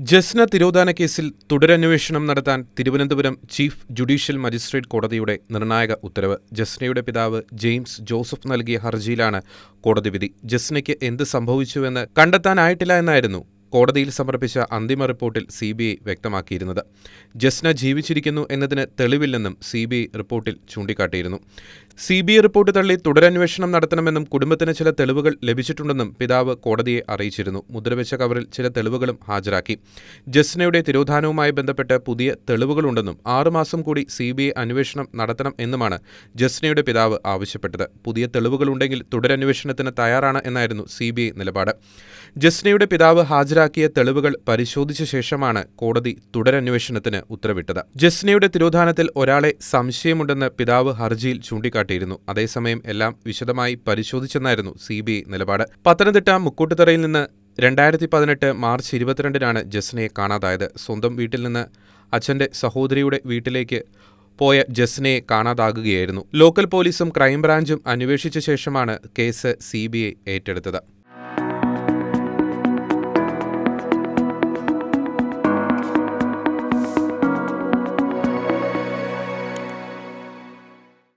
ജസ്ന തിരോധാന കേസിൽ തുടരന്വേഷണം നടത്താൻ Thiruvananthapuram chief judicial magistrate കോടതിയുടെ നിർണായക ഉത്തരവ്. ജസ്നയുടെ പിതാവ് ജെയിംസ് ജോസഫ് നൽകിയ ഹർജിയിലാണ് കോടതി വിധി. ജസ്നയ്ക്ക് എന്ത് സംഭവിച്ചുവെന്ന് കണ്ടെത്താനായിട്ടില്ല എന്നായിരുന്നു കോടതിയിൽ സമർപ്പിച്ച അന്തിമ റിപ്പോർട്ടിൽ സി ബി ഐ വ്യക്തമാക്കിയിരുന്നത്. ജസ്ന ജീവിച്ചിരിക്കുന്നു എന്നതിന് തെളിവില്ലെന്നും സി ബി ഐ റിപ്പോർട്ടിൽ ചൂണ്ടിക്കാട്ടിയിരുന്നു. സി ബി ഐ റിപ്പോർട്ട് തള്ളി തുടരന്വേഷണം നടത്തണമെന്നും കുടുംബത്തിന് ചില തെളിവുകൾ ലഭിച്ചിട്ടുണ്ടെന്നും പിതാവ് കോടതിയെ അറിയിച്ചിരുന്നു. മുദ്രവെച്ച കവറിൽ ചില തെളിവുകളും ഹാജരാക്കി. ജസ്നയുടെ തിരോധാനവുമായി ബന്ധപ്പെട്ട് പുതിയ തെളിവുകളുണ്ടെന്നും ആറുമാസം കൂടി സി ബി ഐ അന്വേഷണം നടത്തണം എന്നുമാണ് ജസ്നയുടെ പിതാവ് ആവശ്യപ്പെട്ടത്. പുതിയ തെളിവുകളുണ്ടെങ്കിൽ തുടരന്വേഷണത്തിന് തയ്യാറാണ് എന്നായിരുന്നു സി ബി ഐ നിലപാട്. ജസ്നയുടെ പിതാവ് ഹാജരാക്കിയ തെളിവുകൾ പരിശോധിച്ച ശേഷമാണ് കോടതി തുടരന്വേഷണത്തിന് ഉത്തരവിട്ടത്. ജസ്നയുടെ തിരോധാനത്തിൽ ഒരാളെ സംശയമുണ്ടെന്ന് പിതാവ് ഹർജിയിൽ ചൂണ്ടിക്കാട്ടിയിരുന്നു. അതേസമയം എല്ലാം വിശദമായി പരിശോധിച്ചെന്നായിരുന്നു സി നിലപാട്. പത്തനംതിട്ട മുക്കൂട്ടുതറയിൽ നിന്ന് രണ്ടായിരത്തി പതിനെട്ട് മാർച്ച് ഇരുപത്തിരണ്ടിനാണ് ജസ്നയെ കാണാതായത്. സ്വന്തം വീട്ടിൽ നിന്ന് അച്ഛന്റെ സഹോദരിയുടെ വീട്ടിലേക്ക് പോയ ജസ്നയെ കാണാതാകുകയായിരുന്നു. ലോക്കൽ പോലീസും ക്രൈംബ്രാഞ്ചും അന്വേഷിച്ച ശേഷമാണ് കേസ് സി ഏറ്റെടുത്തത്.